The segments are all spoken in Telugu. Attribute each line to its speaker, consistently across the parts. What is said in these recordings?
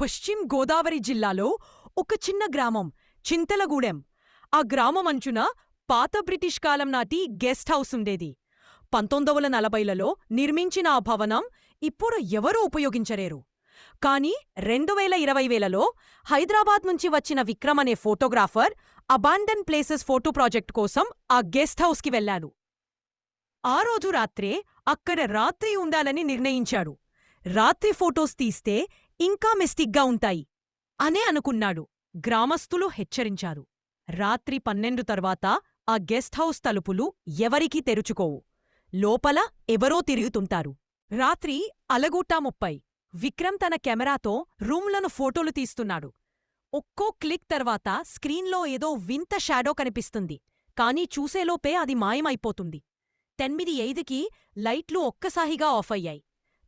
Speaker 1: పశ్చిమ గోదావరి జిల్లాలో ఒక చిన్న గ్రామం చింతలగూడెం. ఆ గ్రామం అంచున పాత బ్రిటిష్ కాలం నాటి గెస్ట్ హౌస్ ఉండేది. పంతొమ్మిదవ నలభైలలో నిర్మించిన ఆ భవనం ఇప్పుడు ఎవరూ ఉపయోగించలేరు. కాని రెండు వేల ఇరవై వేలలో హైదరాబాద్ నుంచి వచ్చిన విక్రమ్ అనే photographer abandon places photo project కోసం ఆ గెస్ట్ హౌస్కి వెళ్ళాడు. ఆ రోజు రాత్రే అక్కడ రాత్రి ఉండాలని నిర్ణయించాడు. రాత్రి ఫోటోస్ తీస్తే ఇంకా మిస్టిక్గా ఉంటాయి. అనే అనుకున్నాడు. గ్రామస్తులు హెచ్చరించారు. రాత్రి పన్నెండు తర్వాత ఆ గెస్ట్ హౌస్ తలుపులు ఎవరికీ తెరుచుకోవు. లోపల ఎవరో తిరుగుతుంటారు. రాత్రి అలగూటా ముప్పై. విక్రమ్ తన కెమెరాతో రూమ్లను ఫోటోలు తీస్తున్నాడు. ఒక్కో క్లిక్ తర్వాత స్క్రీన్లో ఏదో వింత షాడో కనిపిస్తుంది. కానీ చూసేలోపే అది మాయమైపోతుంది. తొమ్మిది ఐదుకి లైట్లు ఒక్కసారిగా ఆఫ్ అయ్యాయి.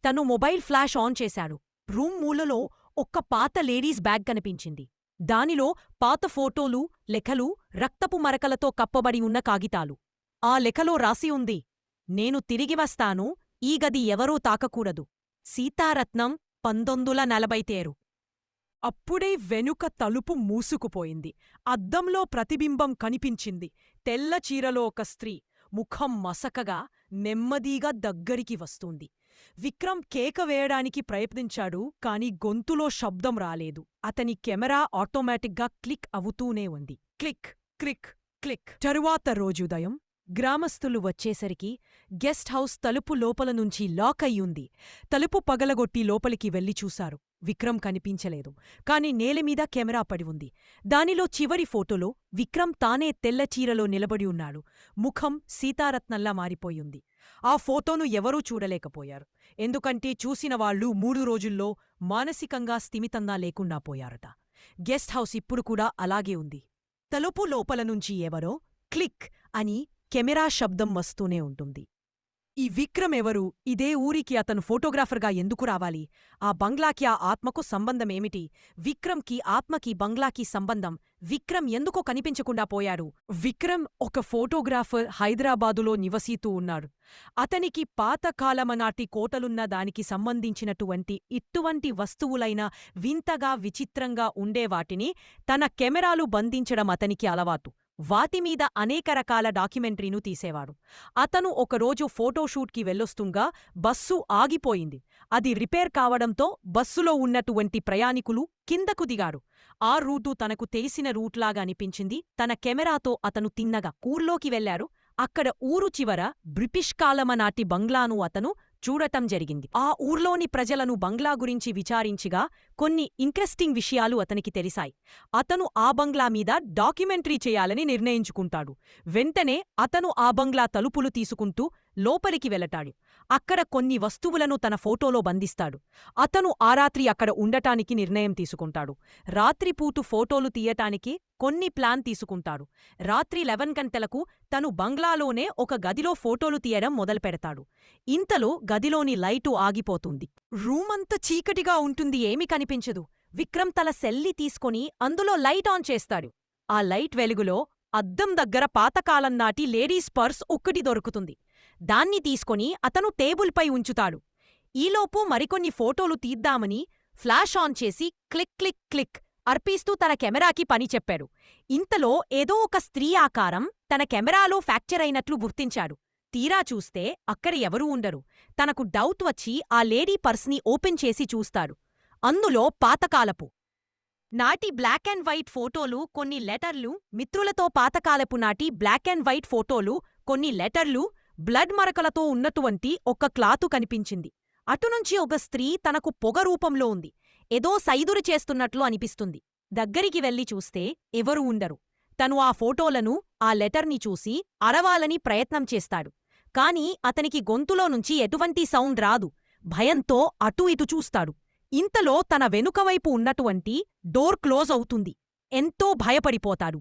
Speaker 1: తను మొబైల్ ఫ్లాష్ ఆన్ చేశాడు. రూమ్ మూలలో ఒక్క పాత లేడీస్ బ్యాగ్ కనిపించింది. దానిలో పాత ఫోటోలు లెఖలు రక్తపు మరకలతో కప్పబడి ఉన్న కాగితాలు. ఆ లెఖలో రాసి ఉంది నేను తిరిగి వస్తాను ఈ గది ఎవరూ తాకకూడదు. సీతారత్నం పందొందుల నలభై తేరు అప్పుడే వెనుక తలుపు మూసుకుపోయింది. అద్దంలో ప్రతిబింబం కనిపించింది. తెల్ల చీరలో ఒక స్త్రీ ముఖం మసకగా నెమ్మదీగా దగ్గరికి వస్తుంది. విక్రమ్ కేక వేయడానికి ప్రయత్నించాడు కాని గొంతులో శబ్దం రాలేదు. అతని కెమెరా ఆటోమేటిక్గా క్లిక్ అవుతూనే ఉంది. Click click click. తరువాత రోజుదయం గ్రామస్తులు వచ్చేసరికి గెస్ట్ హౌస్ తలుపు లోపల నుంచి లాక్ అయ్యుంది తలుపు పగలగొట్టి లోపలికి వెళ్ళి చూశారు. విక్రమ్ కనిపించలేదు కాని నేలమీద కెమెరా పడి ఉంది. దానిలో చివరి ఫోటోలో విక్రమ్ తానే తెల్ల చీరలో నిలబడి ఉన్నాడు. ముఖం సీతారత్నంలా మారిపోయింది ఆ ఫోటోను ఎవరూ చూడలేకపోయారు. ఎందుకంటే చూసిన వాళ్ళు మూడు రోజుల్లో మానసికంగా స్థిమితంగా లేకుండా పోయారట. గెస్ట్ హౌస్ ఇప్పుడు కూడా అలాగే ఉంది. తలుపు లోపల నుంచి ఎవరో క్లిక్ అని కెమెరా శబ్దం వస్తూనే ఉంటుంది. ఈ విక్రమ్ ఎవరు? ఇదే ఊరికి అతను ఫోటోగ్రాఫర్గా ఎందుకు రావాలి? ఆ బంగ్లాకి ఆ ఆత్మకు సంబంధమేమిటి? విక్రమ్కి ఆత్మకి బంగ్లాకి సంబంధం. విక్రమ్ ఎందుకో కనిపించకుండా పోయాడు. విక్రమ్ ఒక ఫోటోగ్రాఫర్ హైదరాబాదులో నివసితూ ఉన్నాడు అతనికి పాతకాలమనాటి కోటలున్న దానికి సంబంధించినటువంటి ఇటువంటి వస్తువులైన వింతగా విచిత్రంగా ఉండేవాటిని తన కెమెరాలు బంధించడం అతనికి అలవాటు. వాటిమీద అనేక రకాల డాక్యుమెంటరీను తీసేవాడు. అతను ఒకరోజు ఫోటోషూట్కి వెళ్ళొస్తుంగా బస్సు ఆగిపోయింది. అది రిపేర్ కావడంతో బస్సులో ఉన్నటువంటి ప్రయాణికులు కిందకు దిగాడు ఆ రూటు తనకు తెలిసిన రూట్లాగా అనిపించింది. తన కెమెరాతో అతను తిన్నగా ఊర్లోకి వెళ్ళారు అక్కడ ఊరు చివర బ్రిటిష్ కాలమనాటి బంగ్లాను అతను చూడటం జరిగింది. ఆ ఊర్లోని ప్రజలను బంగ్లా గురించి విచారించిగా కొన్ని ఇంట్రెస్టింగ్ విషయాలు అతనికి తెలిసాయి. అతను ఆ బంగ్లా మీద డాక్యుమెంటరీ చేయాలని నిర్ణయించుకుంటాడు. వెంటనే అతను ఆ బంగ్లా తలుపులు తీసుకుంటూ లోపలికి వెళ్ళటాడు అక్కడ కొన్ని వస్తువులను తన ఫోటోలో బంధిస్తాడు. అతను ఆ రాత్రి అక్కడ ఉండటానికి నిర్ణయం తీసుకుంటాడు. రాత్రిపూటు ఫోటోలు తీయటానికి కొన్ని ప్లాన్ తీసుకుంటాడు. రాత్రి లెవెన్ గంటలకు తను బంగ్లాలోనే ఒక గదిలో ఫోటోలు తీయడం మొదలుపెడతాడు. ఇంతలో గదిలోని లైటు ఆగిపోతుంది. రూమంతా చీకటిగా ఉంటుంది ఏమీ కనిపించదు. విక్రమ్ తల సెల్లి తీసుకొని అందులో లైట్ ఆన్ చేస్తాడు. ఆ లైట్ వెలుగులో అద్దం దగ్గర పాతకాలం నాటి లేడీస్ పర్స్ ఒక్కటి దొరుకుతుంది. దాన్ని తీసుకొని అతను టేబుల్పై ఉంచుతాడు. ఈలోపు మరికొన్ని ఫోటోలు తీద్దామని ఫ్లాష్ ఆన్ చేసి క్లిక్ క్లిక్ క్లిక్ అర్పిస్తూ తన కెమెరాకి పని చెప్పాడు. ఇంతలో ఏదో ఒక స్త్రీ ఆకారం తన కెమెరాలో ఫ్యాక్చర్ అయినట్లు గుర్తించాడు. తీరా చూస్తే అక్కడ ఎవరూ ఉండరు. తనకు డౌట్ వచ్చి ఆ లేడీ పర్స్ని ఓపెన్ చేసి చూస్తాడు. అందులో పాతకాలపు నాటి బ్లాక్ అండ్ వైట్ ఫోటోలు కొన్ని లెటర్లు మిత్రులతో పాతకాలపు నాటి బ్లాక్ అండ్ వైట్ ఫోటోలు కొన్ని లెటర్లు బ్లడ్ మరకలతో ఉన్నటువంటి ఒక క్లాతు కనిపించింది. అటునుంచి ఒక స్త్రీ తనకు పొగ రూపంలో ఉంది. ఏదో సైదురు చేస్తున్నట్లు అనిపిస్తుంది. దగ్గరికి వెళ్ళి చూస్తే ఎవరూ ఉండరు. తను ఆ ఫోటోలను ఆ లెటర్ని చూసి అరవాలని ప్రయత్నం చేస్తాడు. కాని అతనికి గొంతులో నుంచి ఎటువంటి సౌండ్ రాదు. భయంతో అటూ ఇటు చూస్తాడు. ఇంతలో తన వెనుకవైపు ఉన్నటువంటి డోర్ క్లోజ్ అవుతుంది. ఎంతో భయపడిపోతాడు.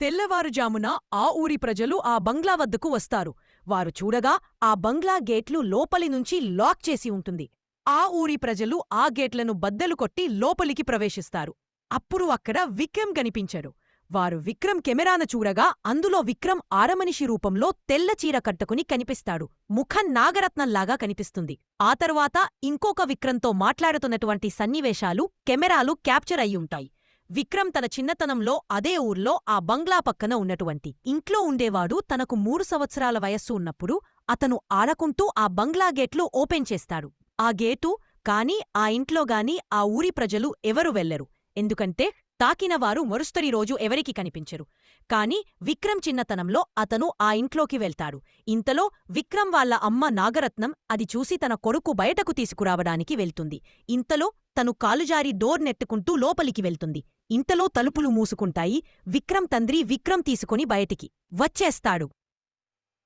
Speaker 1: తెల్లవారుజామున ఆ ఊరి ప్రజలు ఆ బంగ్లా వద్దకు వస్తారు. వారు చూడగా ఆ బంగ్లా గేట్లు లోపలి నుంచి లాక్ చేసి ఉంటుంది. ఆ ఊరి ప్రజలు ఆ గేట్లను బద్దలు కొట్టి లోపలికి ప్రవేశిస్తారు. అప్పుడు అక్కడ విక్రమ్ కనిపించరు వారు విక్రమ్ కెమెరాను చూడగా అందులో విక్రమ్ ఆరమనిషి రూపంలో తెల్ల చీర కట్టుకుని కనిపిస్తాడు. ముఖం నాగరత్నంలాగా కనిపిస్తుంది. ఆ తరువాత ఇంకొక విక్రమ్తో మాట్లాడుతున్నటువంటి సన్నివేశాలు కెమెరాలు క్యాప్చర్ అయ్యుంటాయి విక్రమ్ తన చిన్నతనంలో అదే ఊర్లో ఆ బంగ్లా పక్కన ఉన్నటువంటి ఇంట్లో ఉండేవాడు తనకు మూడు సంవత్సరాల వయస్సు ఉన్నప్పుడు అతను ఆడకుంటూ ఆ బంగ్లా గేట్లు ఓపెన్ చేస్తాడు. ఆ గేటు కాని ఆ ఇంట్లోగాని ఆ ఊరి ప్రజలు ఎవరు వెళ్ళరు. ఎందుకంటే తాకినవారు మరుస్తరి రోజు ఎవరికి కనిపించరు. కాని విక్రమ్ చిన్నతనంలో అతను ఆ ఇంట్లోకి వెళ్తాడు. ఇంతలో విక్రమ్ వాళ్ళ అమ్మ నాగరత్నం అది చూసి తన కొడుకు బయటకు తీసుకురావడానికి వెళ్తుంది. ఇంతలో తను కాలుజారి డోర్ నెట్టుకుంటూ లోపలికి వెళ్తుంది. ఇంతలో తలుపులు మూసుకుంటాయి. విక్రమ్ తండ్రి విక్రమ్ తీసుకుని బయటికి వచ్చేస్తాడు.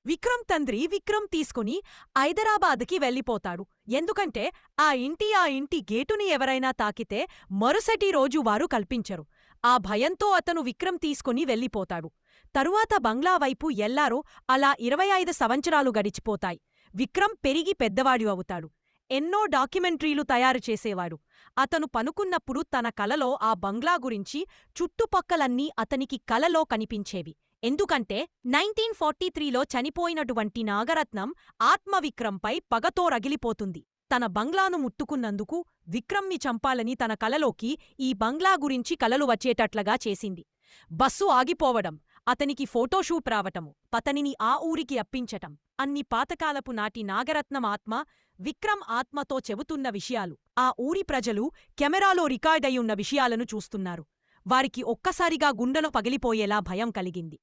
Speaker 1: విక్రమ్ తండ్రి విక్రమ్ తీసుకుని హైదరాబాద్కి వెళ్ళిపోతాడు. ఎందుకంటే ఆ ఇంటి ఆ ఇంటి గేటుని ఎవరైనా తాకితే మరుసటి రోజు వారు కల్పించరు. ఆ భయంతో అతను విక్రమ్ తీసుకుని వెళ్ళిపోతాడు. తరువాత బంగ్లా వైపు ఎల్లారో అలా ఇరవై ఐదు సంవత్సరాలు గడిచిపోతాయి. విక్రమ్ పెరిగి పెద్దవాడు అవుతాడు. ఎన్నో డాక్యుమెంటరీలు తయారు చేసేవాడు. అతను పనుకున్నప్పుడు తన కలలో ఆ బంగ్లా గురించి చుట్టుపక్కలన్నీ అతనికి కలలో కనిపించేవి. ఎందుకంటే నైన్టీన్ ఫార్టీ త్రీలో చనిపోయినటువంటి నాగరత్నం ఆత్మవిక్రమ్పై పగతో రగిలిపోతుంది తన బంగ్లాను ముట్టుకున్నందుకు విక్రమ్ని చంపాలని తన కలలోకి ఈ బంగ్లా గురించి కలలు వచ్చేటట్లుగా చేసింది. బస్సు ఆగిపోవడం అతనికి ఫోటోషూట్ రావటము పతనిని ఆ ఊరికి అప్పించటం అన్ని పాతకాలపు నాటి నాగరత్నం ఆత్మ విక్రమ్ ఆత్మతో చెబుతున్న విషయాలు ఆ ఊరి ప్రజలు కెమెరాలో రికార్డయ్యున్న విషయాలను చూస్తున్నారు. వారికి ఒక్కసారిగా గుండెలో పగిలిపోయేలా భయం కలిగింది.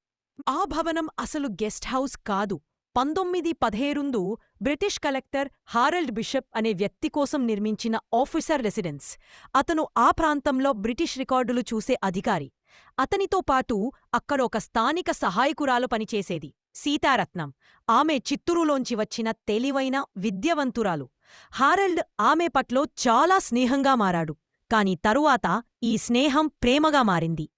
Speaker 1: ఆ భవనం అసలు గెస్ట్ హౌస్ కాదు. పంతొమ్మిది పదిహేరుందు బ్రిటిష్ కలెక్టర్ హారల్డ్ బిషప్ అనే వ్యక్తి కోసం నిర్మించిన ఆఫీసర్ రెసిడెన్స్. అతను ఆ ప్రాంతంలో బ్రిటిష్ రికార్డులు చూసే అధికారి. అతనితో పాటు అక్కడ ఒక స్థానిక సహాయకురాలు పనిచేసేది. సీతారత్నం. ఆమె చిత్తూరులోంచి వచ్చిన తెలివైన విద్యవంతురాలు. హారల్డ్ ఆమె పట్లో చాలా స్నేహంగా మారాడు. కాని తరువాత ఈ స్నేహం ప్రేమగా మారింది.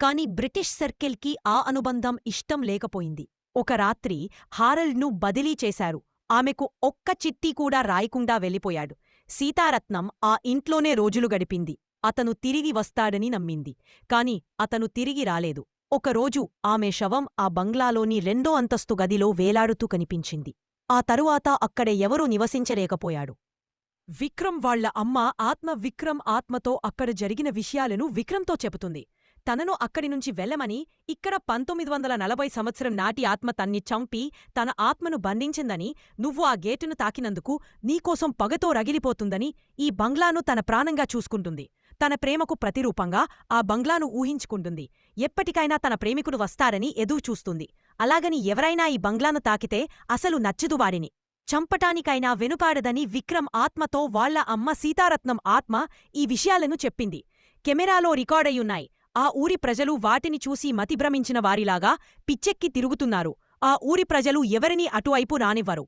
Speaker 1: కాని బ్రిటిష్ సర్కిల్కి ఆ అనుబంధం ఇష్టం లేకపోయింది. ఒక రాత్రి హారల్డ్ను బదిలీ చేశారు. ఆమెకు ఒక్క చిట్టి కూడా రాయకుండా వెళ్ళిపోయాడు. సీతారత్నం ఆ ఇంట్లోనే రోజులు గడిపింది. అతను తిరిగి వస్తాడని నమ్మింది. కాని అతను తిరిగి రాలేదు. ఒకరోజు ఆమె శవం ఆ బంగ్లాలోని రెండో అంతస్తు గదిలో వేలాడుతూ కనిపించింది. ఆ తరువాత అక్కడే ఎవరూ నివసించలేకపోయాడు. విక్రమ్ వాళ్ళ అమ్మ ఆత్మ విక్రమ్ ఆత్మతో అక్కడ జరిగిన విషయాలను విక్రమ్తో చెబుతుంది. తనను అక్కడి నుంచి వెళ్ళమని ఇక్కడ పంతొమ్మిది వందల నలభై సంవత్సరం నాటి ఆత్మ తన్ని చంపి తన ఆత్మను బంధించిందని నువ్వు ఆ గేటును తాకినందుకు నీకోసం పగతో రగిలిపోతుందని ఈ బంగ్లాను తన ప్రాణంగా చూసుకుంటుంది. తన ప్రేమకు ప్రతిరూపంగా ఆ బంగ్లాను ఊహించుకుంటుంది. ఎప్పటికైనా తన ప్రేమికుడు వస్తారని ఎదురుచూస్తుంది అలాగని ఎవరైనా ఈ బంగ్లాను తాకితే అసలు నచ్చదు వారిని. చంపటానికైనా వెనుకాడదని విక్రమ్ ఆత్మతో వాళ్ళ అమ్మ సీతారత్నం ఆత్మ ఈ విషయాలను చెప్పింది. కెమెరాలో రికార్డయ్యున్నాయి. ఆ ఊరి ప్రజలు వాటిని చూసి మతిభ్రమించిన వారిలాగా పిచ్చెక్కి తిరుగుతున్నారు. ఆ ఊరి ప్రజలు ఎవరినీ అటువైపు రానివ్వరు.